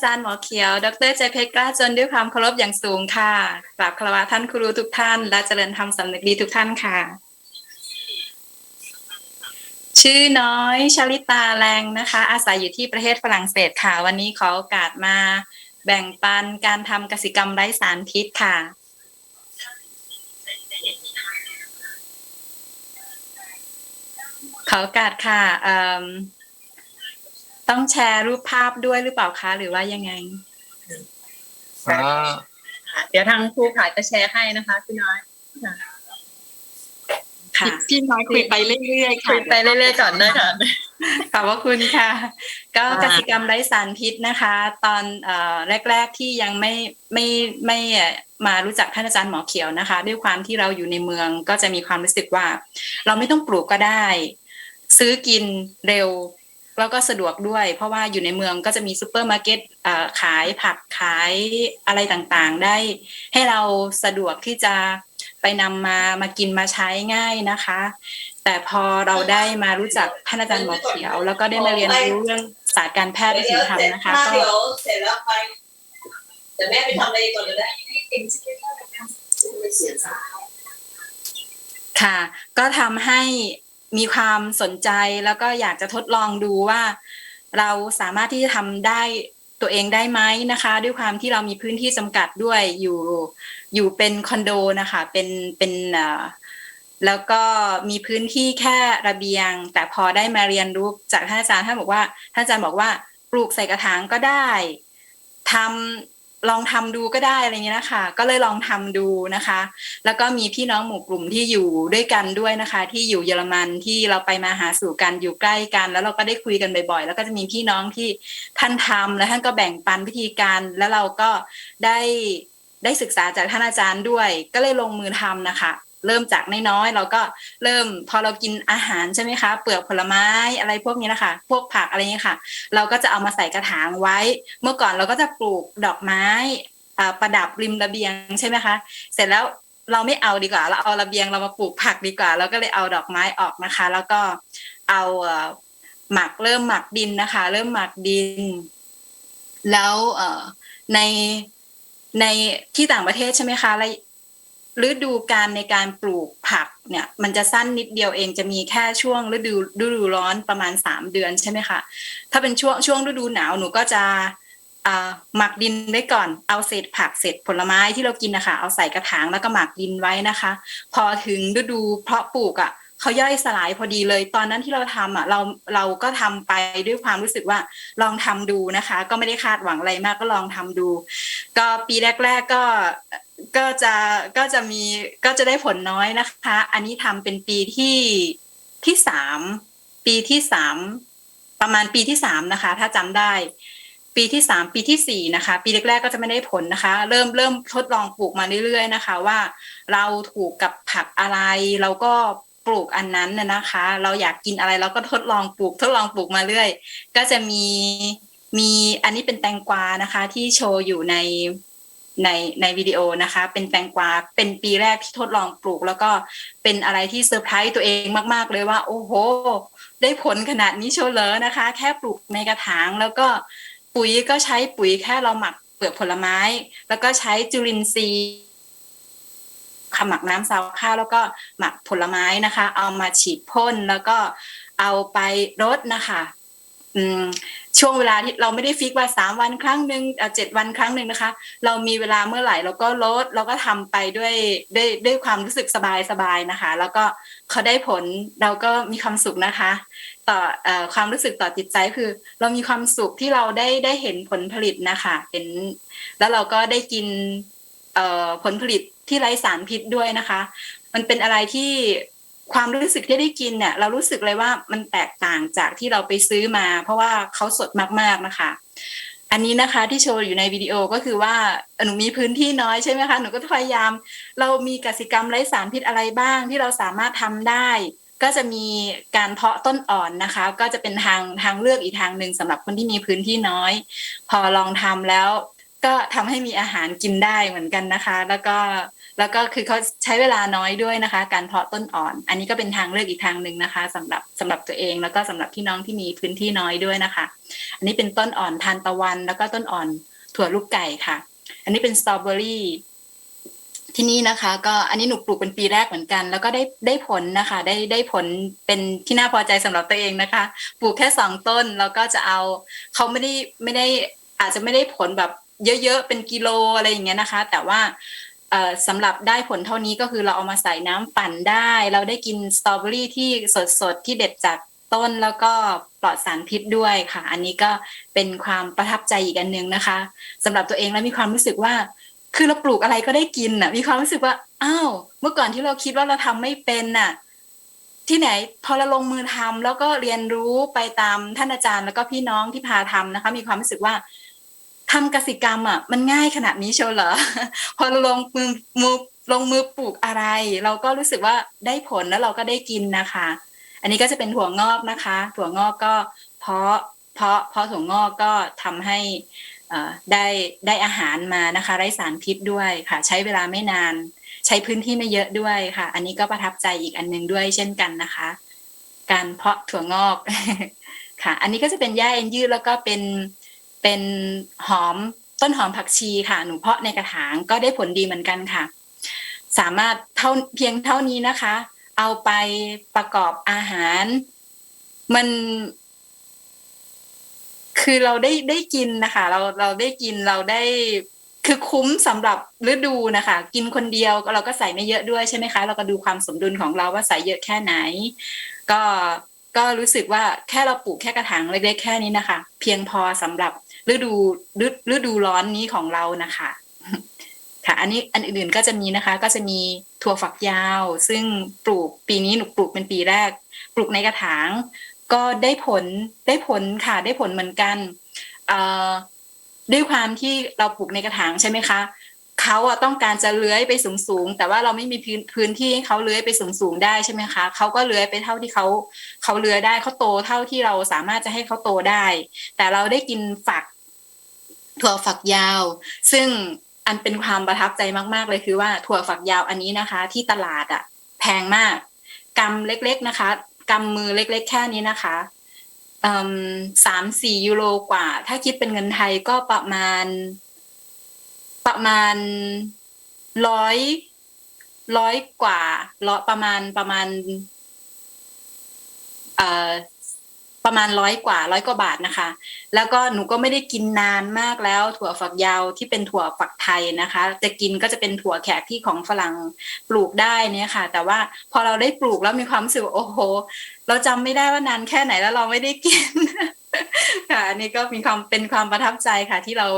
อาจารย์หมอเขียว ดรใจเพชรกล้าจนด้วยความเคารพอย่างสูงค่ะกราบคารวะท่านครูทุกท่าน และเจริญธรรมสำนึกดีทุกท่านค่ะ ชื่อน้อยชลิตาแรงนะคะ อาศัยอยู่ที่ประเทศฝรั่งเศสค่ะ วันนี้ขอโอกาสมา แบ่งปันการทำกสิกรรมไร้สารพิษค่ะขอโอกาสค่ะเอิ่ม ต้องแชร์รูปภาพด้วยหรือเปล่าคะหรือว่ายังไงอ่าค่ะเดี๋ยวทางครูขายจะแชร์ให้นะคะพี่น้อยค่ะพี่น้อยคุยไปเรื่อยๆค่ะคุยไปเรื่อยๆก่อนนะคะขอบพระคุณค่ะ ก็ค่ะกสิกรรมไร้สารพิษนะคะ ตอนเอ่อแรก ๆที่ยังไม่ไม่ไม่เอ่อมารู้จักท่านอาจารย์หมอเขียวนะคะ ด้วยความที่เราอยู่ในเมืองก็จะมีความรู้สึกว่า เราไม่ต้องปลูกก็ได้ ซื้อกินเร็ว แล้วก็สะดวกด้วย เพราะว่าอยู่ในเมืองก็จะมีซูเปอร์มาร์เก็ตเอ่อขายผักขายอะไรต่างๆ ได้ให้เราสะดวกที่จะไปนำมามากินมาใช้ง่ายนะคะ แต่พอเราได้มารู้จักท่านอาจารย์หมอเขียว แล้วก็ได้มาเรียนรู้เรื่องศาสตร์การแพทย์วิถีธรรมนะคะถ้าก็เดี๋ยวเสร็จแล้วไปแต่แม่ไปทำอะไรก่อนก็ได้เสียสายค่ะ ก็ทำให้ มีความสนใจแล้วก็อยากจะทดลองดูว่า เราสามารถที่จะทำได้ตัวเองได้ไหมนะคะ ด้วยความที่เรามีพื้นที่จำกัดด้วยอยู่อยู่เป็นคอนโดนะคะเป็นเป็นแล้วก็มีพื้นที่แค่ระเบียง แต่พอได้มาเรียนรู้จากท่านอาจารย์ท่านบอกว่าท่านอาจารย์บอกว่าปลูกใส่กระถางก็ได้ทำ ลองทำดูก็ได้อะไรเงี้ยนะคะ ก็เลยลองทำดูนะคะ แล้วก็มีพี่น้องหมู่กลุ่มที่อยู่ด้วยกันด้วยนะคะ ที่อยู่เยอรมันที่เราไปมาหาสู่กันอยู่ใกล้กัน แล้วเราก็ได้คุยกันบ่อยๆ แล้วก็จะมีพี่น้องที่ท่านทำแล้วท่านก็แบ่งปันวิธีการแล้วเราก็ได้ได้ศึกษาจากท่านอาจารย์ด้วย ก็เลยลงมือทำนะคะ เริ่มจากน้อยๆเราก็เริ่มพอเรากินอาหารใช่ไหมคะ เปลือกผลไม้อะไรพวกนี้นะคะพวกผักอะไรเงี้ยค่ะ เราก็จะเอามาใส่กระถางไว้ เมื่อก่อนเราก็จะปลูกดอกไม้อ่าประดับริมระเบียงใช่ไหมคะ เสร็จแล้วเราไม่เอาดีกว่า เราเอาระเบียงเรามาปลูกผักดีกว่า เราก็เลยเอาดอกไม้ออกนะคะ แล้วก็เอาหมักเริ่มหมักดินนะคะ เริ่มหมักดิน แล้วในในที่ต่างประเทศใช่ไหมคะแล ฤดูการในการปลูกผักเนี่ยมันจะสั้นนิดเดียวเองจะมีแค่ช่วงฤดูฤดูร้อนประมาณสามเดือนใช่ไหมคะถ้าเป็นช่วงช่วงฤดูหนาวหนูก็จะอ่าหมักดินไว้ก่อน เอาเศษผักเศษผลไม้ที่เรากินนะคะเอาใส่กระถางแล้วก็หมักดินไว้นะคะ พอถึงฤดูเพาะปลูกอะ เขาย่อยสลายพอดีเลย ตอนนั้นที่เราทำอะเราเราก็ทำไปด้วยความรู้สึกว่าลองทำดูนะคะ ก็ไม่ได้คาดหวังอะไรมากก็ลองทำดู ก็ปีแรก ๆก็ก็จะก็จะมีก็จะได้ผลน้อยนะคะ อันนี้ทำเป็นปีที่ที่สามปีที่สามประมาณปีที่สามนะคะ ถ้าจำได้ ปีที่สามปีที่สี่นะคะ ปีแรกๆก็จะไม่ได้ผลนะคะ เริ่มเริ่มทดลองปลูกมาเรื่อยๆนะคะ ว่าเราถูกกับผักอะไรเราก็ ลูกอันนั้นน่ะนะคะ เราอยากกินอะไรเราก็ทดลองปลูก ทดลองปลูกมาเรื่อย ก็จะมีมีอันนี้เป็นแตงกวานะคะ ที่โชว์อยู่ในในในวิดีโอนะคะ เป็นแตงกวาเป็นปีแรกที่ทดลองปลูก แล้วก็เป็นอะไรที่เซอร์ไพรส์ตัวเองมาก ๆ เลยว่า โอ้โห ได้ผลขนาดนี้โชว์เลยนะคะ แค่ปลูกในกระถางแล้วก็ปุ๋ยก็ใช้ปุ๋ยแค่เราหมักเปลือกผลไม้ แล้วก็ใช้จุลินทรีย์ ขมักน้ำซาวข้าว แล้วก็หมักผลไม้นะคะ เอามาฉีดพ่นแล้วก็เอาไปรดนะคะช่วงเวลาที่เราไม่ได้ฟิกว่าสามวันครั้งหนึ่งเจ็ดวันครั้งหนึ่งนะคะ เรามีเวลาเมื่อไหร่เราก็ลดเราก็ทำไปด้วยด้วยด้วยความรู้สึกสบายสบายนะคะ แล้วก็เขาได้ผลเราก็มีความสุขนะคะ ต่ออความรู้สึกต่อจิตใจคือ เรามีความสุขที่เราได้ได้เห็นผลผลิตนะคะเห็นแล้วเราก็ได้กินผลผลิต ที่ไร้สารพิษด้วยนะคะ มันเป็นอะไรที่ความรู้สึกที่ได้กินเนี่ยเรารู้สึกเลยว่ามันแตกต่างจากที่เราไปซื้อมา เพราะว่าเขาสดมากๆนะคะ อันนี้นะคะที่โชว์อยู่ในวิดีโอก็คือว่าหนูมีพื้นที่น้อยใช่ไหมคะหนูก็พยายาม เรามีกสิกรรมไร้สารพิษอะไรบ้างที่เราสามารถทำได้ ก็จะมีการเพาะต้นอ่อนนะคะ ก็จะเป็นทางทางเลือกอีกทางหนึ่งสำหรับคนที่มีพื้นที่น้อย พอลองทำแล้ว ก็ทำให้มีอาหารกินได้เหมือนกันนะคะ แล้วก็ แล้วก็คือเขาใช้เวลาน้อยด้วยนะคะ การเพาะต้นอ่อน อันนี้ก็เป็นทางเลือกอีกทางหนึ่งนะคะสำหรับสำหรับตัวเองแล้วก็สำหรับพี่น้องที่มีพื้นที่น้อยด้วยนะคะ อันนี้เป็นต้นอ่อนทานตะวัน แล้วก็ต้นอ่อนถั่วลูกไก่ค่ะ อันนี้เป็นสตรอเบอรี่ที่นี่นะคะก็อันนี้หนูปลูกเป็นปีแรกเหมือนกัน แล้วก็ได้ได้ผลนะคะ ได้ได้ผลเป็นที่น่าพอใจสำหรับตัวเองนะคะ ปลูกแค่สองต้นแล้วก็จะเอาเขาไม่ได้ไม่ได้อาจจะไม่ได้ผลแบบเยอะๆเป็นกิโลอะไรอย่างเงี้ยนะคะ แต่ว่า สำหรับได้ผลเท่านี้ก็คือเราเอามาใส่น้ำปั่นได้ เราได้กินสตรอเบอรี่ที่สดๆ ที่เด็ดจากต้นแล้วก็ปลอดสารพิษด้วยค่ะ อันนี้ก็เป็นความประทับใจอีกอันหนึ่งนะคะสำหรับตัวเองแล้วมีความรู้สึกว่า คือเราปลูกอะไรก็ได้กินน่ะ มีความรู้สึกว่าอ้าวเมื่อก่อนที่เราคิดว่าเราทำไม่เป็นน่ะ ที่ไหนพอเราลงมือทำแล้วก็เรียนรู้ไปตามท่านอาจารย์แล้วก็พี่น้องที่พาทำนะคะ มีความรู้สึกว่า ทำกสิกรรมอะมันง่ายขนาดนี้เชียวเหรอ พอเราลงมือมือลงมือปลูกอะไร เราก็รู้สึกว่าได้ผลแล้วเราก็ได้กินนะคะ อันนี้ก็จะเป็นถั่วงอกนะคะ ถั่วงอกก็เพาะเพาะเพาะถั่วงอกก็ทำให้อ่อได้ได้อาหารมานะคะไร้สารพิษด้วยค่ะ ใช้เวลาไม่นาน ใช้พื้นที่ไม่เยอะด้วยค่ะ อันนี้ก็ประทับใจอีกอันหนึงด้วยเช่นกันนะคะ การเพาะถั่วงอกค่ะ อันนี้ก็จะเป็นหญ้าเอ็นยืดแล้วก็เป็น เป็นหอมต้นหอมผักชีค่ะ หนูเพาะในกระถางก็ได้ผลดีเหมือนกันค่ะ สามารถเท่าเพียงเท่านี้นะคะ เอาไปประกอบอาหาร มัน คือเราได้ได้กินนะคะ เราเราได้กินเราได้คือคุ้มสำหรับฤดูนะคะ กินคนเดียวเราก็ใส่ไม่เยอะด้วยใช่ไหมคะ เราก็ดูความสมดุลของเราว่าใส่เยอะแค่ไหน ก็ก็รู้สึกว่าแค่เราปลูกแค่กระถางเล็กๆแค่นี้นะคะ เพียงพอสำหรับ ฤดูฤดูร้อนนี้ของเรานะคะค่ะ อันนี้อันอื่นๆก็จะมีนะคะ ก็จะมีถั่วฝักยาว ซึ่งปลูกปีนี้หนูปลูกเป็นปีแรก ปลูกในกระถาง ก็ได้ผลได้ผลค่ะ ได้ผลเหมือนกันเอ่อด้วยความที่เราปลูกในกระถางใช่ไหมคะ เขาอะต้องการจะเลื้อยไปสูงสูงๆ แต่ว่าเราไม่มีพื้นพื้นที่ให้เขาเลื้อยไปสูงสูงๆ ได้ใช่ไหมคะเขาก็เลื้อยไปเท่าที่เขาเขาเลื้อยได้เขาโตเท่าที่เราสามารถจะให้เขาโตได้ แต่เราได้กินฝักถั่วฝักยาว ซึ่งอันเป็นความประทับใจมากๆเลยคือว่าถั่วฝักยาวอันนี้นะคะ ที่ตลาดอะแพงมากกำเล็กๆนะคะกำมือเล็ก ๆ แค่นี้นะคะสามสี่ยูโรกว่า ถ้าคิดเป็นเงินไทยก็ประมาณ ประมาณร้อยร้อยกว่าร้อยประมาณประมาณ เอ่อประมาณร้อยกว่าร้อยกว่าบาทนะคะ แล้วก็หนูก็ไม่ได้กินนานมากแล้ว ถั่วฝักยาวที่เป็นถั่วฝักไทยนะคะ จะกินก็จะเป็นถั่วแขกที่ของฝรั่งปลูกได้เนี่ยค่ะ แต่ว่าพอเราได้ปลูกแล้วมีความรู้สึกว่าโอ้โห เราจำไม่ได้ว่านานแค่ไหนแล้วเราไม่ได้กิน ค่ะอันนี้ก็มีความเป็นความประทับใจค่ะ ที่เรา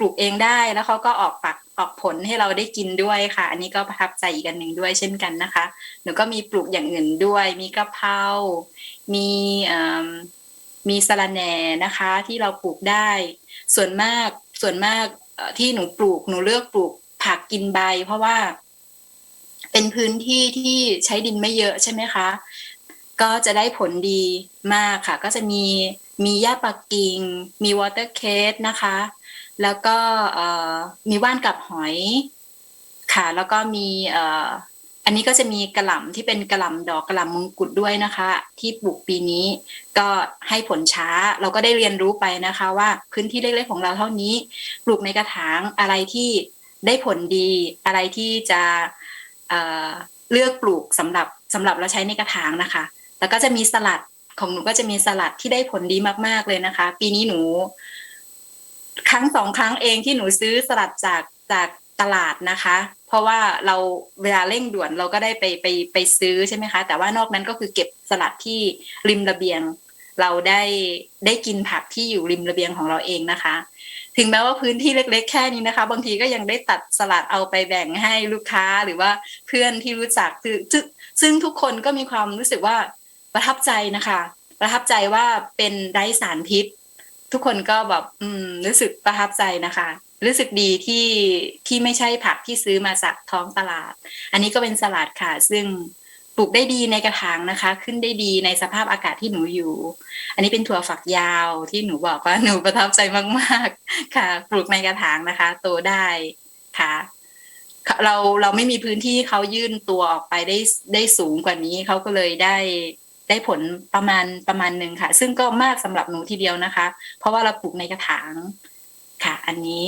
ปลูกเองได้แล้วเขาก็ออกฝักออกผลให้เราได้กินด้วยค่ะ อันนี้ก็ประทับใจอีกอันหนึ่งด้วยเช่นกันนะคะ หนูก็มีปลูกอย่างอื่นด้วย มีกะเพรา มีมีสะระแหน่นะคะที่เราปลูกได้ ส่วนมากส่วนมากที่หนูปลูกหนูเลือกปลูกผักกินใบ เพราะว่า เป็นพื้นที่ที่ใช้ดินไม่เยอะใช่ไหมคะ ก็จะได้ผลดีมากค่ะ ก็จะมีมีหญ้าปักกิ่งมีวอเตอร์เคสนะคะ แล้วก็มีว่านกับหอยค่ะ แล้วก็มีอันนี้ก็จะมีกระหล่ำที่เป็นกระหล่ำดอกกระหล่ำมงกุฎด้วยนะคะ ที่ปลูกปีนี้ก็ให้ผลช้าเราก็ได้เรียนรู้ไปนะคะ ว่าพื้นที่เล็กๆของเราเท่านี้ ปลูกในกระถางอะไรที่ได้ผลดีอะไรที่จะเเลือกปลูกสำหรับสำหรับเราใช้ในกระถางนะคะ แล้วก็จะมีสลัดของหนูก็จะมีสลัดที่ได้ผลดีมากๆเลยนะคะ ปีนี้หนู ครั้งสองครั้งเองที่หนูซื้อสลัดจากจากตลาดนะคะ เพราะว่าเราเวลาเร่งด่วนเราก็ได้ไปไปไปซื้อใช่ไหมคะ แต่ว่านอกนั้นก็คือเก็บสลัดที่ริมระเบียง เราได้ได้กินผักที่อยู่ริมระเบียงของเราเองนะคะ ถึงแม้ว่าพื้นที่เล็ก ๆ แค่นี้นะคะ บางทีก็ยังได้ตัดสลัดเอาไปแบ่งให้ลูกค้าหรือว่าเพื่อนที่รู้จักคือซึ่งซึ่งทุกคนก็มีความรู้สึกว่าประทับใจนะคะ ประทับใจว่าเป็นไร้สารพิษ ทุกคนก็แบบอืมรู้สึกประทับใจนะคะ รู้สึกดีที่ที่ไม่ใช่ผักที่ซื้อมาจากท้องตลาด อันนี้ก็เป็นสลัดค่ะ ซึ่งปลูกได้ดีในกระถางนะคะ ขึ้นได้ดีในสภาพอากาศที่หนูอยู่ อันนี้เป็นถั่วฝักยาวที่หนูบอกว่าหนูประทับใจมาก ๆ ค่ะ ปลูกในกระถางนะคะ โตได้ค่ะเราเราไม่มีพื้นที่เขายื่นตัวออกไปได้ได้สูงกว่านี้เขาก็เลยได้ ได้ผลประมาณประมาณหนึ่งค่ะ ซึ่งก็มากสำหรับหนูทีเดียวนะคะ เพราะว่าเราปลูกในกระถางค่ะ อันนี้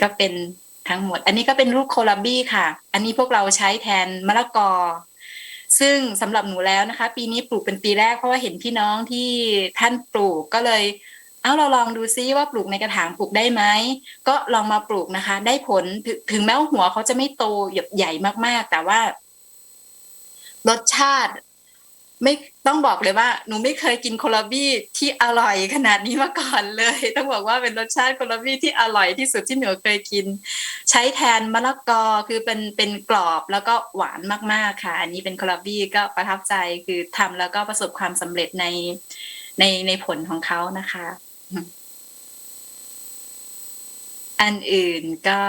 ก็เป็นทั้งหมด อันนี้ก็เป็นรูปโคลาบี้ค่ะ อันนี้พวกเราใช้แทนมะละกอ ซึ่งสำหรับหนูแล้วนะคะ ปีนี้ปลูกเป็นปีแรกเพราะว่าเห็นพี่น้องที่ท่านปลูกก็เลยเอาเราลองดูซิว่าปลูกในกระถางปลูกได้ไหมก็ลองมาปลูกนะคะ ได้ผลถึงถึงแม้ว่าหัวเขาจะไม่โตใหญ่มากๆ แต่ว่ารสชาติ ไม่ต้องบอกเลยว่าหนูไม่เคยกินโคลาบี้ที่อร่อยขนาดนี้มาก่อนเลย ต้องบอกว่าเป็นรสชาติโคลาบี้ที่อร่อยที่สุดที่หนูเคยกิน ใช้แทนมะละกอคือเป็นเป็นกรอบแล้วก็หวานมากๆค่ะ อันนี้เป็นโคลาบี้ก็ประทับใจคือทำแล้วก็ประสบความสำเร็จในในในผลของเขานะคะ อันอื่นก็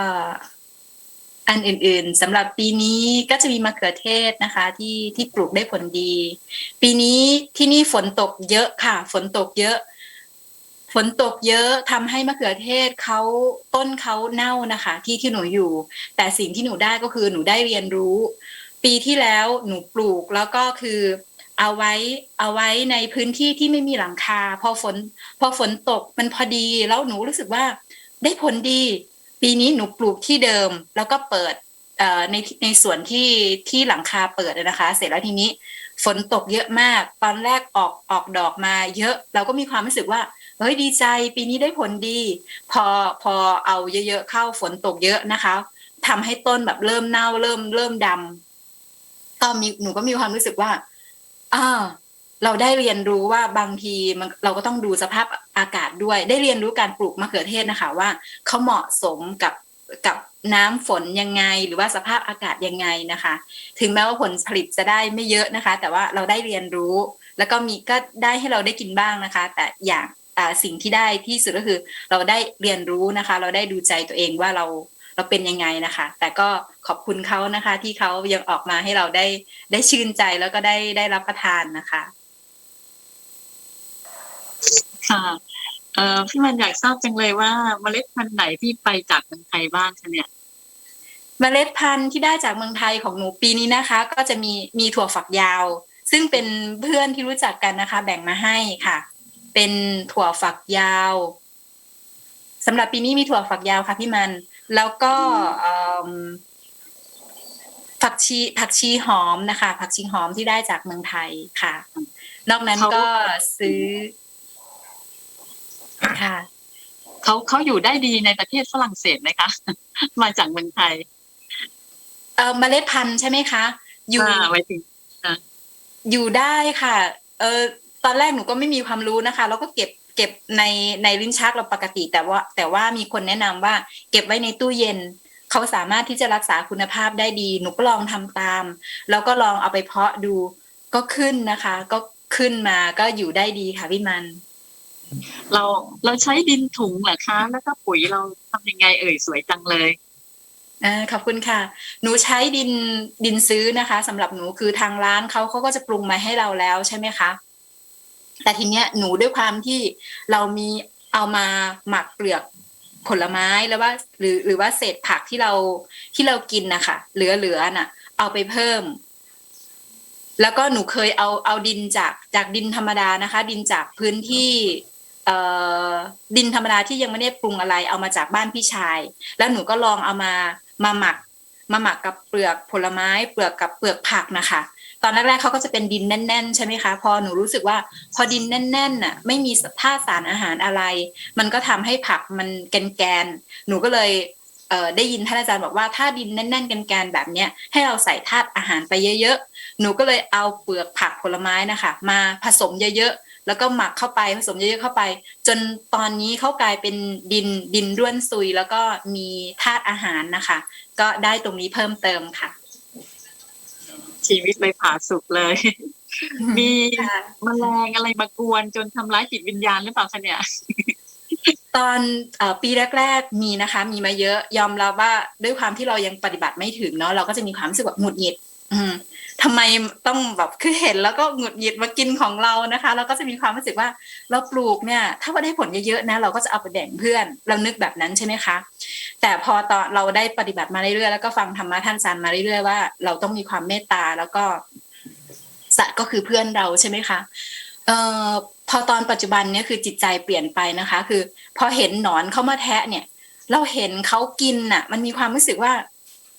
อันอื่นๆสำหรับปีนี้ก็จะมีมะเขือเทศนะคะ ที่ที่ปลูกได้ผลดี ปีนี้ที่นี่ฝนตกเยอะค่ะ ฝนตกเยอะ ฝนตกเยอะทำให้มะเขือเทศเขาต้นเขาเน่านะคะ ที่ที่หนูอยู่ แต่สิ่งที่หนูได้ก็คือหนูได้เรียนรู้ ปีที่แล้วหนูปลูกแล้วก็คือเอาไว้เอาไว้ในพื้นที่ที่ไม่มีหลังคา พอฝน พอฝนตกมันพอดีแล้วหนูรู้สึกว่าได้ผลดี ปีนี้หนูปลูกที่เดิมแล้วก็เปิดในในส่วนที่ที่หลังคาเปิดนะคะ เสร็จแล้วทีนี้ฝนตกเยอะมาก ตอนแรกออกออกดอกมาเยอะ เราก็มีความรู้สึกว่าเฮ้ยดีใจ ปีนี้ได้ผลดี พอพอเอาเยอะๆเข้าฝนตกเยอะนะคะทำให้ต้นแบบเริ่มเน่าเริ่มเริ่มดำก็มีหนูก็มีความรู้สึกว่าอ่า เราได้เรียนรู้ว่าบางทีมันเราก็ต้องดูสภาพอากาศด้วย ได้เรียนรู้การปลูกมะเขือเทศนะคะว่าเขาเหมาะสมกับกับน้ำฝนยังไง หรือว่าสภาพอากาศยังไงนะคะ ถึงแม้ว่าผลผลิตจะได้ไม่เยอะนะคะ แต่ว่าเราได้เรียนรู้ แล้วก็มีก็ได้ให้เราได้กินบ้างนะคะ แต่อย่างสิ่งที่ได้ที่สุดก็คือเราได้เรียนรู้นะคะ เราได้ดูใจตัวเองว่าเราเราเป็นยังไงนะคะ แต่ก็ขอบคุณเขานะคะ ที่เขายังออกมาให้เราได้ได้ชื่นใจแล้วก็ได้ได้รับประทานนะคะ ค่ะเอ่อพี่มันอยากทราบจังเลยว่าเมล็ดพันธุ์ไหนที่ไปจากเมืองไทยบ้างคะเนี่ยเมล็ดพันธุ์ที่ได้จากเมืองไทยของหนูปีนี้นะคะ ก็จะมีมีถั่วฝักยาว ซึ่งเป็นเพื่อนที่รู้จักกันนะคะ แบ่งมาให้ค่ะ เป็นถั่วฝักยาวสำหรับปีนี้มีถั่วฝักยาวค่ะพี่มัน แล้วก็เอิ่มผักชีผักชีหอมนะคะ ผักชีหอมที่ได้จากเมืองไทยค่ะ นอกนั้นเขาก็ซื้อ ค่ะเขาเขาอยู่ได้ดีในประเทศฝรั่งเศสไหมคะ มาจากเมืองไทย เออเมล็ดพันธุ์ใช่ไหมคะ อยู่อ่าไว้ถึงอยู่ได้ค่ะ เออตอนแรกหนูก็ไม่มีความรู้นะคะ แล้วก็เก็บเก็บในในลิ้นชักเราปกติ แต่ว่า แต่ว่ามีคนแนะนำว่า เก็บไว้ในตู้เย็นเขาสามารถที่จะรักษาคุณภาพได้ดี หนูก็ลองทำตาม แล้วก็ลองเอาไปเพาะดูก็ขึ้นนะคะ ก็ขึ้นมาก็อยู่ได้ดีค่ะพี่มัน เราเราใช้ดินถุงเหรอคะ แล้วก็ปุ๋ยเราทำยังไงเอ่ยสวยจังเลยอ่าขอบคุณค่ะ หนูใช้ดินดินซื้อนะคะสำหรับหนูคือทางร้านเขาเขาก็จะปรุงมาให้เราแล้วใช่ไหมคะแต่ทีเนี้ยหนูด้วยความที่เรามีเอามาหมักเปลือกผลไม้แล้วว่า หรือหรือว่าเศษผักที่เราที่เรากินนะคะเหลือๆน่ะ เอาไปเพิ่ม แล้วก็หนูเคยเอาเอาดินจากจากดินธรรมดานะคะ ดินจากพื้นที่ ดินธรรมดาที่ยังไม่ได้ปรุงอะไรเอามาจากบ้านพี่ชาย แล้วหนูก็ลองเอามามาหมักมาหมักกับเปลือกผลไม้ เปลือกกับเปลือกผักนะคะ ตอนแรกๆเขาก็จะเป็นดินแน่น ๆ ใช่ไหมคะ พอหนูรู้สึกว่าพอดินแน่นๆน่ะไม่มีธาตุสารอาหารอะไร มันก็ทำให้ผักมันแกนๆหนูก็เลยเได้ยินท่านอาจารย์บอกว่าถ้าดินแน่นๆแกนๆแบบเนี้ยให้เราใส่ธาตุอาหารไปเยอะๆ หนูก็เลยเอาเปลือกผักผลไม้นะคะ มาผสมเยอะ แล้วก็หมักเข้าไปผสมเยอะๆเข้าไป จนตอนนี้เขากลายเป็นดินดินร่วนซุย แล้วก็มีธาตุอาหารนะคะ ก็ได้ตรงนี้เพิ่มเติมค่ะ ชีวิตเลยผาสุกเลย มีค่ะแมลงอะไรมากวนจนทำร้ายจิตวิญญาณหรือเปล่าคะเนี่ยตอนเอ่อปีแรก ๆ มีนะคะ มีมาเยอะยอมรับว่าด้วยความที่เรายังปฏิบัติไม่ถึงเนาะเราก็จะมีความรู้สึกแบบหงุดหงิด อืม ทำไมต้องแบบคือเห็นแล้วก็หงุดหงิดมากินของเรานะคะ เราก็จะมีความรู้สึกว่าเราปลูกเนี่ย ถ้าว่าได้ผลเยอะๆนะเราก็จะเอาไปแบ่งเพื่อน เรานึกแบบนั้นใช่ไหมคะ แต่พอตอนเราได้ปฏิบัติมาเรื่อยๆแล้วก็ฟังธรรมะท่านอาจารย์มาเรื่อยๆว่าเราต้องมีความเมตตาแล้วก็สัตว์ก็คือเพื่อนเราใช่ไหมคะเอ่อพอตอนปัจจุบันเนี่ยคือจิตใจเปลี่ยนไปนะคะ คือ พอเห็นหนอนเข้ามาแทะเนี่ย เราเห็นเขากินน่ะ มันมีความรู้สึกว่า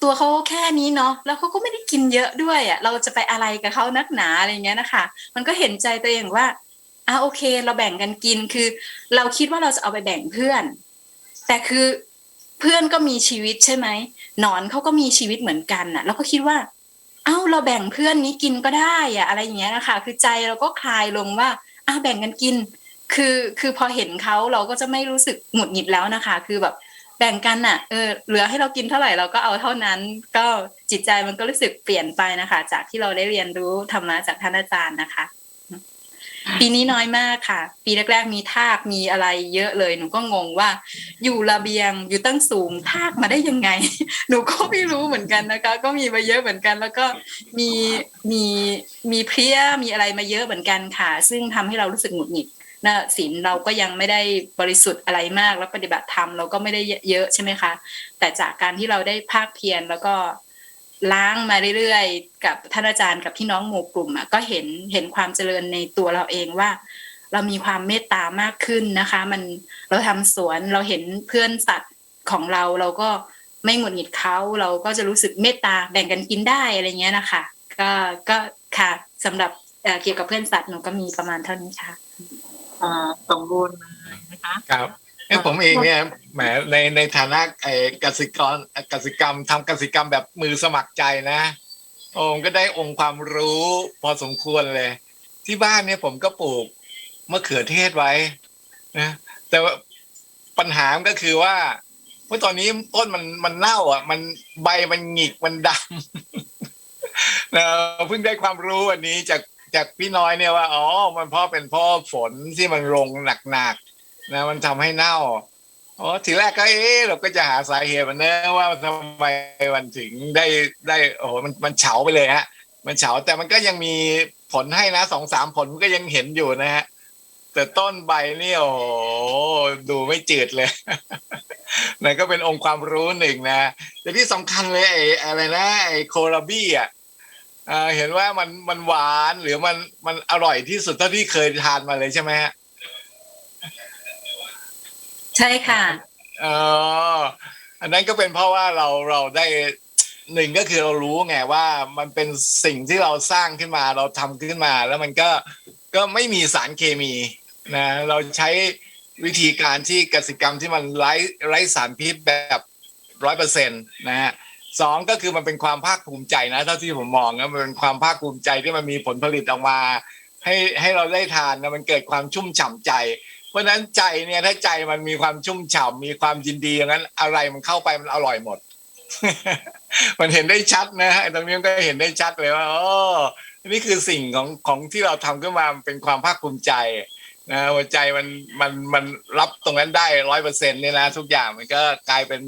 ตัวเขาแค่นี้เนาะแล้วเขาก็ไม่ได้กินเยอะด้วยอะเราจะไปอะไรกับเขานักหนาอะไรเงี้ยนะคะมันก็เห็นใจตัวเองว่าอ่าโอเค เราแบ่งกันกินคือ เราคิดว่าเราจะเอาไปแบ่งเพื่อน แต่คือเพื่อนก็มีชีวิตใช่ไหมหนอนเขาก็มีชีวิตเหมือนกันน่ะ แล้วก็คิดว่า เอ้าเราแบ่งเพื่อนนี้กินก็ได้อะอะไรอย่างเงี้ยนะคะ คือใจเราก็คลายลงว่าอ่าแบ่งกันกิน คือคือพอเห็นเขาเราก็จะไม่รู้สึกหงุดหงิดแล้วนะคะ คือแบบ แบ่งกันน่ะเออเหลือให้เรากินเท่าไหร่เราก็เอาเท่านั้น ก็จิตใจมันก็รู้สึกเปลี่ยนไปนะคะ จากที่เราได้เรียนรู้ธรรมะจากท่านอาจารย์นะคะ ปีนี้น้อยมากค่ะ ปีแรก ๆ มีทากมีอะไรเยอะเลยหนูก็งงว่า อยู่ระเบียงอยู่ตั้งสูงทากมาได้ยังไง หนูก็ไม่รู้เหมือนกันนะคะ ก็มีมาเยอะเหมือนกัน แล้วก็มีมีมีเพลี้ยมีอะไรมาเยอะเหมือนกันค่ะ ซึ่งทำให้เรารู้สึกหงุดหงิด นะศีลเราก็ยังไม่ได้บริสุทธิ์อะไรมาก แล้วปฏิบัติธรรมเราก็ไม่ได้เยอะใช่ไหมคะ แต่จากการที่เราได้ภาคเพียรแล้วก็ล้างมาเรื่อยๆ กับท่านอาจารย์กับพี่น้องหมู่กลุ่มอะก็เห็นเห็นความเจริญในตัวเราเองว่า เรามีความเมตตามากขึ้นนะคะ มันเราทำสวนเราเห็นเพื่อนสัตว์ของเราเราก็ไม่หงุดหงิดเขาเราก็จะรู้สึกเมตตาแบ่งกันกินได้อะไรเงี้ยนะคะก็ก็ค่ะสำหรับเกี่ยวกับเพื่อนสัตว์หนูก็มีประมาณเท่านี้ค่ะ สมบูรณ์เลยนะคะครับเอ้ยผมเองเนี่ยแหมในในฐานะไอ้กสิกรกสิกรรมทำกสิกรรมแบบมือสมัครใจนะผมก็ได้องค์ความรู้พอสมควรเลย ที่บ้านเนี่ยผมก็ปลูกมะเขือเทศไว้นะแต่ว่าปัญหาก็คือว่าเมื่อตอนนี้ต้นมันมันเน่าอะ มันใบมันหงิกมันดำนะเพิ่งได้ความรู้วันนี้จาก จากพี่น้อยเนี่ยว่าอ๋อมันเพราะเป็นพ่อฝนที่มันลงหนักๆนะมันทำให้เน่าอ๋อทีแรกก็เอ๊ะเราก็จะหาสาเหตุมันเนอะว่าทำไมมันถึงได้ได้โอ้โหมันมันเฉาไปเลยฮะ มันเฉาแต่มันก็ยังมีผลให้นะสองสามผลมันก็ยังเห็นอยู่นะฮะแต่ต้นใบนี่โอ้โหดูไม่จืดเลยนั่นก็เป็นองค์ความรู้หนึ่งนะแต่ที่สำคัญเลยไอ้อะไรนะไอ้โคราบี้อะ เห็นว่ามันมันหวานหรือมันมันอร่อยที่สุดเท่าที่เคยทานมาเลยใช่ไหมฮะใช่ค่ะเอออันนั้นก็เป็นเพราะว่าเราเราได้หนึ่งก็คือเรารู้ไงว่ามันเป็นสิ่งที่เราสร้างขึ้นมาเราทำขึ้นมา แล้วมันก็ก็ไม่มีสารเคมีนะเราใช้วิธีการที่กสิกรรมที่มันไร้ไร้สารพิษแบบร้อยเปอร์เซ็นต์นะฮะ สองก็คือมันเป็นความภาคภูมิใจนะเท่าที่ผมมองนะมันเป็นความภาคภูมิใจที่มันมีผลผลิตออกมา ให้ให้เราได้ทานนะมันเกิดความชุ่มฉ่ำใจ เพราะฉะนั้นใจเนี่ยถ้าใจมันมีความชุ่มฉ่ำมีความยินดีอย่างนั้นอะไรมันเข้าไปมันอร่อยหมด มันเห็นได้ชัดนะฮะตรงนี้ก็เห็นได้ชัดเลยว่าอ๋อนี่คือสิ่งของของที่เราทำขึ้นมาเป็นความภาคภูมิใจ นะหัวใจมันมันมันรับตรงนั้นได้ร้อยเปอร์เซ็นต์เนี่ยนะทุกอย่างมันก็กลายเป็น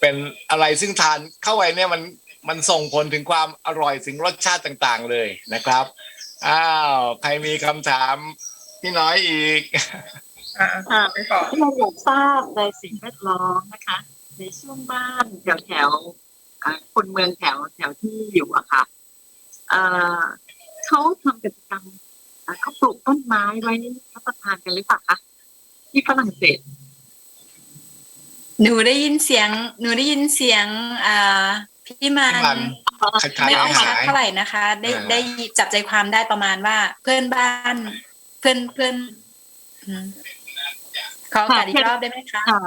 เป็นอะไรซึ่งทานเข้าไปเนี่ยมันมันส่งผลถึงความอร่อยถึงรสชาติต่างๆเลยนะครับอ้าวใครมีคำถามพี่น้อยอีกอ่าค่ะไปก่อนที่เราอยากทราบในสิ่งแวดล้อมนะคะ ในช่วงบ้านแถวแถวๆอ่าคนเมืองแถวแถวที่อยู่อะค่ะเอ่อเขาทำกิจกรรมอ่า เขาปลูกต้นไม้ไว้รับประทานกันหรือเปล่าคะที่ฝรั่งเศสหนูได้ยินเสียง หนูได้ยินเสียงอ่าพี่มัพี่มันนขาดไม่หาค่อยยชัดหายเท่าไหร่นะคะ ได้อ่าได้จับใจความได้ประมาณว่า เพื่อนบ้าน เพื่อนเพื่อนอืมขอโอกาสอีกรอบได้ไหมคะค่ะ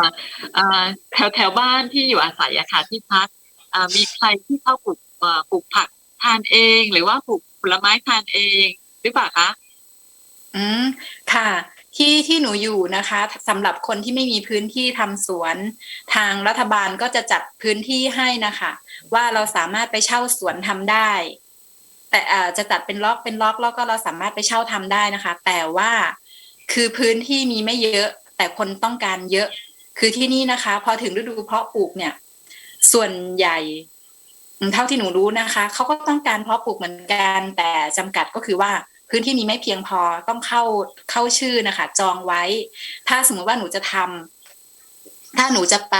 อ่าแถวแถวบ้านที่อยู่อาศัยอะค่ะ ที่พักอ่ามีใครที่เข้าปลูกอ่าปลูกผักทานเอง หรือว่าปลูกผลไม้ทานเองหรือเปล่าคะ อืมค่ะ ที่ที่หนูอยู่นะคะสำหรับคนที่ไม่มีพื้นที่ทำสวน ทางรัฐบาลก็จะจัดพื้นที่ให้นะคะ ว่าเราสามารถไปเช่าสวนทำได้ แต่อ่าจะจัดเป็นล็อกเป็นล็อกแล้วก็เราสามารถไปเช่าทำได้นะคะ แต่ว่าคือพื้นที่มีไม่เยอะ แต่คนต้องการเยอะ คือที่นี่นะคะ พอถึงฤดูเพาะปลูกเนี่ย ส่วนใหญ่เท่าที่หนูรู้นะคะเขาก็ต้องการเพาะปลูกเหมือนกันแต่จำกัดก็คือว่า พื้นที่นี้ไม่เพียงพอต้องเข้าเข้าชื่อนะคะ จองไว้ ถ้าสมมติว่าหนูจะทำถ้าหนูจะไป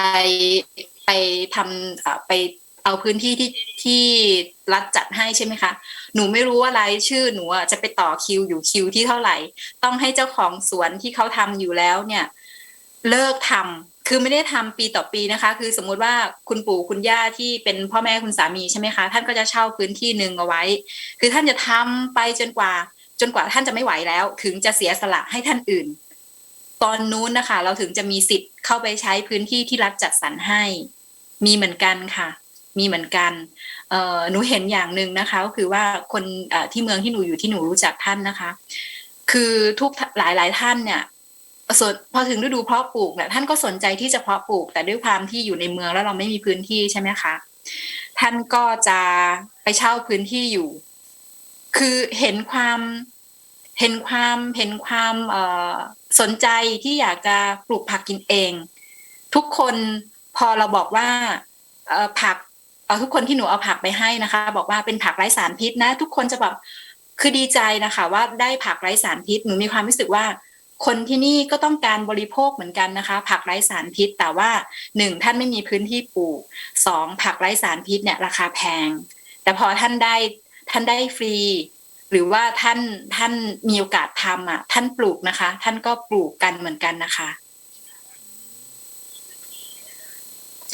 ไปทำอ่อไปเอาพื้นที่ที่ที่รัฐจัดให้ใช่ไหมคะ หนูไม่รู้ว่ารายชื่อหนูอะจะไปต่อคิวอยู่คิวที่เท่าไหร่ ต้องให้เจ้าของสวนที่เขาทำอยู่แล้วเนี่ย เลิกทำคือไม่ได้ทำปีต่อปีนะคะ คือสมมุติว่าคุณปู่คุณย่าที่เป็นพ่อแม่คุณสามีใช่ไหมคะ ท่านก็จะเช่าพื้นที่หนึ่งเอาไว้ คือท่านจะทำไปจนกว่า จนกว่าท่านจะไม่ไหวแล้ว ถึงจะเสียสละให้ท่านอื่น ตอนนู้นนะคะ เราถึงจะมีสิทธิ์เข้าไปใช้พื้นที่ที่รัฐจัดสรรให้ มีเหมือนกันค่ะ มีเหมือนกันหนูเห็นอย่างหนึ่งนะคะก็คือว่าคนที่เมืองที่หนูอยู่ที่หนูรู้จักท่านนะคะ คือทุกหลายหลายท่านเนี่ยส่วนพอถึงฤดูเพาะปลูกเนี่ยท่านก็สนใจที่จะเพาะปลูก แต่ด้วยความที่อยู่ในเมืองแล้วเราไม่มีพื้นที่ใช่ไหมคะท่านก็จะไปเช่าพื้นที่อยู่ คือเห็นความเห็นความเห็นความสนใจที่อยากจะปลูกผักกินเอง ทุกคนพอเราบอกว่าผักเอาทุกคนที่หนูเอาผักไปให้นะคะ บอกว่าเป็นผักไร้สารพิษนะ ทุกคนจะแบบคือดีใจนะคะ ว่าได้ผักไร้สารพิษหนูมีความรู้สึกว่า คนที่นี่ก็ต้องการบริโภคเหมือนกันนะคะ ผักไร้สารพิษ แต่ว่าหนึ่งท่านไม่มีพื้นที่ปลูกสองผักไร้สารพิษเนี่ยราคาแพง แต่พอท่านได้ ท่านได้ฟรี หรือว่าท่านท่านมีโอกาสทำอะ ท่านปลูกนะคะ ท่านก็ปลูกกันเหมือนกันนะคะ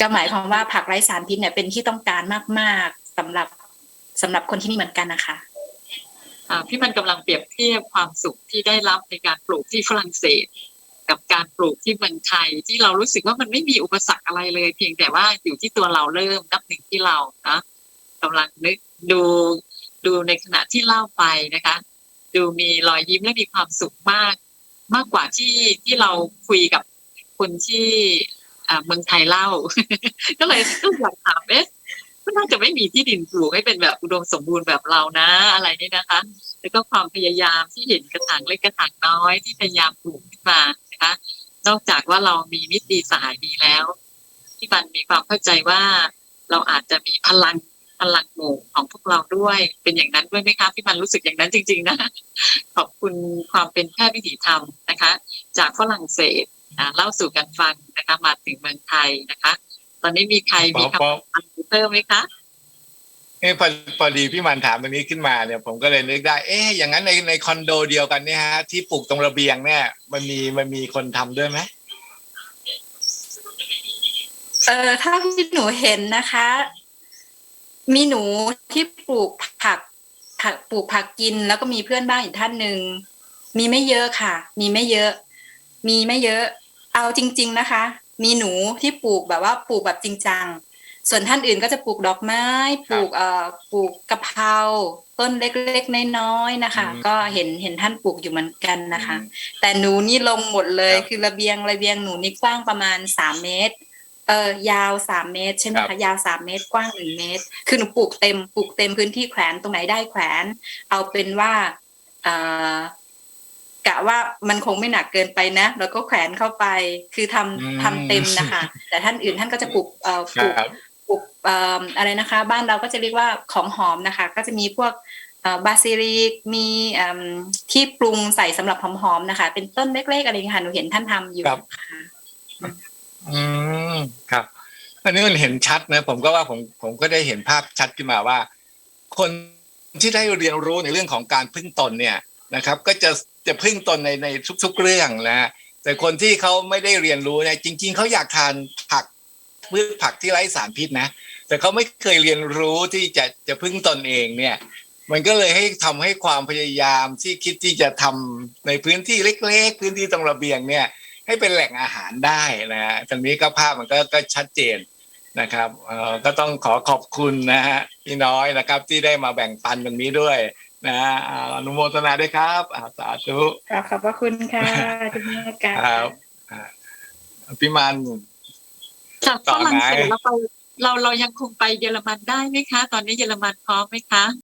ก็หมายความว่าผักไร้สารพิษเนี่ยเป็นที่ต้องการมาก ๆสำหรับสำหรับคนที่นี่เหมือนกันนะคะพี่มันกำลังเปรียบเทียบความสุขที่ได้รับในการปลูกที่ฝรั่งเศส กับการปลูกที่เมืองไทยที่เรารู้สึกว่ามันไม่มีอุปสรรคอะไรเลย เพียงแต่ว่าอยู่ที่ตัวเราเริ่มนับหนึ่งที่เรานะกำลังนึกดู ดูในขณะที่เล่าไปนะคะ ดูมีรอยยิ้มและมีความสุขมาก มากกว่าที่ที่เราคุยกับคนที่อ่าเมืองไทยเล่า ก็เลยก็อยากถามเอ๊ะก็น่าจะไม่มีที่ดินปลูกให้เป็นแบบอุดมสมบูรณ์แบบเรานะ อะไรนี่นะคะ แล้วก็ความพยายามที่เห็นกระถางเล็กกระถางน้อยที่พยายามปลูกขึ้นมานะคะ นอกจากว่าเรามีมิตรดีสายดีแล้ว ที่มันมีความเข้าใจว่าเราอาจจะมีพลัง พลังหมู่ของพวกเราด้วย เป็นอย่างนั้นด้วยไหมคะพี่มันรู้สึกอย่างนั้นจริง ๆ นะ ขอบคุณความเป็นแพทย์วิถีธรรมนะคะ จากฝรั่งเศสอ่าเล่าสู่กันฟังนะคะ มาถึงเมืองไทยนะคะ ตอนนี้มีใครมีพอคำถามเพิ่มไหมคะเอ้พอพอดีพี่มันถามตรงนี้ขึ้นมาเนี่ย ผมก็เลยนึกได้ เอ๊ะอย่างนั้นในในคอนโดเดียวกันเนี่ยฮะที่ปลูกตรงระเบียงเนี่ย มันมีมันมีคนทำด้วยไหมเออถ้าที่หนูเห็นนะคะ มีหนูที่ปลูกผักผักปลูกผักกิน แล้วก็มีเพื่อนบ้านอีกท่านหนึ่งมีไม่เยอะค่ะ มีไม่เยอะ มีไม่เยอะ เอาจริง ๆนะคะ มีหนูที่ปลูกแบบว่าปลูกแบบจริงจังส่วนท่านอื่นก็จะปลูกดอกไม้ ปลูกเอ่อปลูกกะเพราต้นเล็กๆน้อยๆนะคะ ก็เห็นเห็นท่านปลูกอยู่เหมือนกันนะคะ แต่หนูนี่ลงหมดเลยคือระเบียงระเบียงหนูนี่กว้างประมาณสามเมตร เออยาวสามเมตรใช่ไหมคะยาวสามเมตรกว้างหนึ่งเมตร คือหนูปลูกเต็มปลูกเต็มพื้นที่แขวนตรงไหนได้แขวน เอาเป็นว่าเอ่อกะว่ามันคงไม่หนักเกินไปนะ แล้วก็แขวนเข้าไปคือทำทำเต็มนะคะ แต่ท่านอื่นท่านก็จะปลูกเอ่อปคลูก รับ ปลูกเอ่ออะไรนะคะ บ้านเราก็จะเรียกว่าของหอมนะคะ ก็จะมีพวกเอ่อบาซิลิกมีเอิ่มที่ปรุงใส่สำหรับหอมๆนะคะ เป็นต้นเล็กๆอะไรอย่างเงี้ยค่ะหนูเห็นท่านทำอยู่ครับ ค่ะ อืมครับ อันนี้มันเห็นชัดนะผมก็ว่าผมผมก็ได้เห็นภาพชัดขึ้นมาว่า คนที่ได้เรียนรู้ในเรื่องของการพึ่งตนเนี่ยนะครับ ก็จะจะพึ่งตนในในทุก ๆ เรื่องนะฮะแต่คนที่เขาไม่ได้เรียนรู้เนี่ยจริง ๆเขาอยากทานผักพืชผักที่ไร้สารพิษนะ แต่เขาไม่เคยเรียนรู้ที่จะจะพึ่งตนเองเนี่ย มันก็เลยให้ทำให้ความพยายามที่คิดที่จะทำในพื้นที่เล็ก ๆ พื้นที่ตรงระเบียงเนี่ย ให้เป็นแหล่งอาหารได้นะฮะตรงนี้ก็ภาพมันก็ก็ชัดเจนนะครับเอ่อก็ต้องขอขอบคุณนะฮะพี่น้อยนะครับที่ได้มาแบ่งปันตรงนี้ด้วยนะฮะอ่าอนุโมทนาด้วยครับอ่าสาธุขอบขอบพระคุณค่ะที่ให้โอกาสครับอ่าพี่มัน จากฝรั่งเศสต่อไงเราไปเราเรายังคงไปเยอรมันได้ไหมคะ ตอนนี้เยอรมันพร้อมไหมคะ